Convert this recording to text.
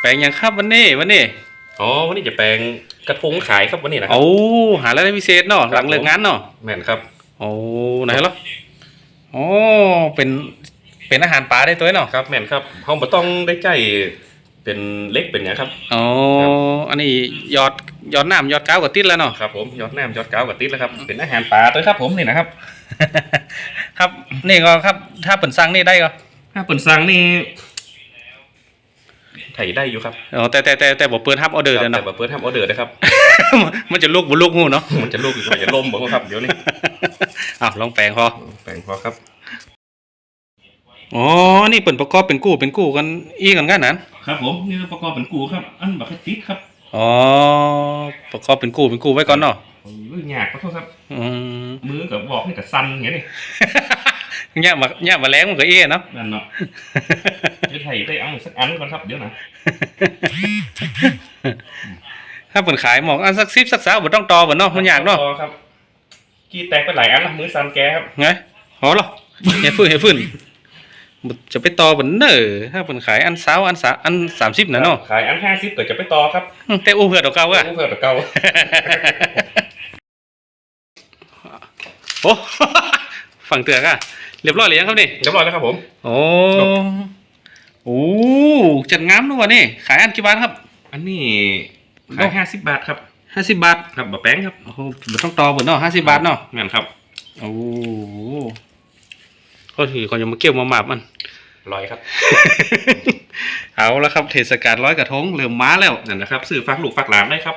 แปลงยังครับวันนี้วันนี้อ๋อวันนี้จะแปลงกระทงขายครับวันนี้นะครัเอาหาอะไรายได้พิเศษเนาะหลังเลิกงานเนาะแม่นครับ โอ้ไหนเหรอโอ้เป็นเป็นอาหารปลาได้ตัวเนาะครับแม่นครับห้องบ่ต้องได้ใจเป็นเล็กเป็นอย่างครับ อ๋ออันนี้ยอดยอดน้ำยอดก้าวกับติดแล้วเนาะ ครับผมยอดแนมยอดเก้ากับติดแล้วครับ เป็นอาหารปลาตัวครับผมนี่นะครับ ครับนี่ก็ครับถ้าเปิ่นสั่งนี่ได้ก็ถ้าเปิ่นสั่งนี่ ไถ่ได้อยู่ครับอ๋อแต่แต่แต่แต่บ่เปิดรับออเดอร์เด้อแต่เนาะ แบบเปิดทำออเดอร์นะครับ มันจะลุกบ่ลุกหูเนาะมันจะลูกหรือมันจะล่มบ่ครับเดี๋ยวนี้อ้าวลองแปลงพอแปลงพอครับ อ๋อ นี่เปิ่นประกอบเป็นกู้เป็นกู้กันอีกันกันนั้นครับผมนี่ประกอบเป็นกูครับ อันบักติดครับอ๋อประกอบเป็นกู้เป็นกู้ไว้ก่อนเนาะโอ้ยยากขอโทษครับ อืมมือกับบอกนี่กับสั่นอย่างนี้นี่เนี่ยมาเนี่ยมาแรงมันก็เอ๊ะเนาะนั่นเนาะ เดี๋ยวไถ่ได้เอาอีกสักอันก่อนครับเดี๋ยวนะถ้าเปิ่นขายหมอกอันสักสิบสักสาวบ่ต้องต่อบ่เนาะมันยากเนาะพอครับกี่แตกไปหลายอันละมือสั่นแกครับไงหอเหรอเฮ้ยฟื้นเฮ้ยฟื้นบ่จะไปต่อบ่เน้อถ้าเปิ่นขายอันสาวอันสาอัน30น่ะเนาะขายอันห้าสิบก็จะไปต่อครับ แต่อู้เพื่อดอกเก่าอะเพื่อตัวเก่าโอ้ฝั่งเตือกอะเรียบร้อยหรือยังครับนี่เรียบร้อยแล้วครับผม โอ้ โอ้จัดงามด้วยวะนี่ ขายอันกี่บาทครับ อันนี้ขายห้าสิบบาทครับห้าสิบบาทครับบะแป้งครับโอ้โหบ่ต้องต่อเบิดเนาะห้าสิบบาทเนาะงั้นครับ โอ้ก็ถือก่อนจะมาเกี่ยวมาหมาบมันลอยครับ เอาแล้วครับเทศกาลร้อยกระทงเริ่มมาแล้วนั่นนะครับซื้อฝากลูกฝากหลานได้ครับ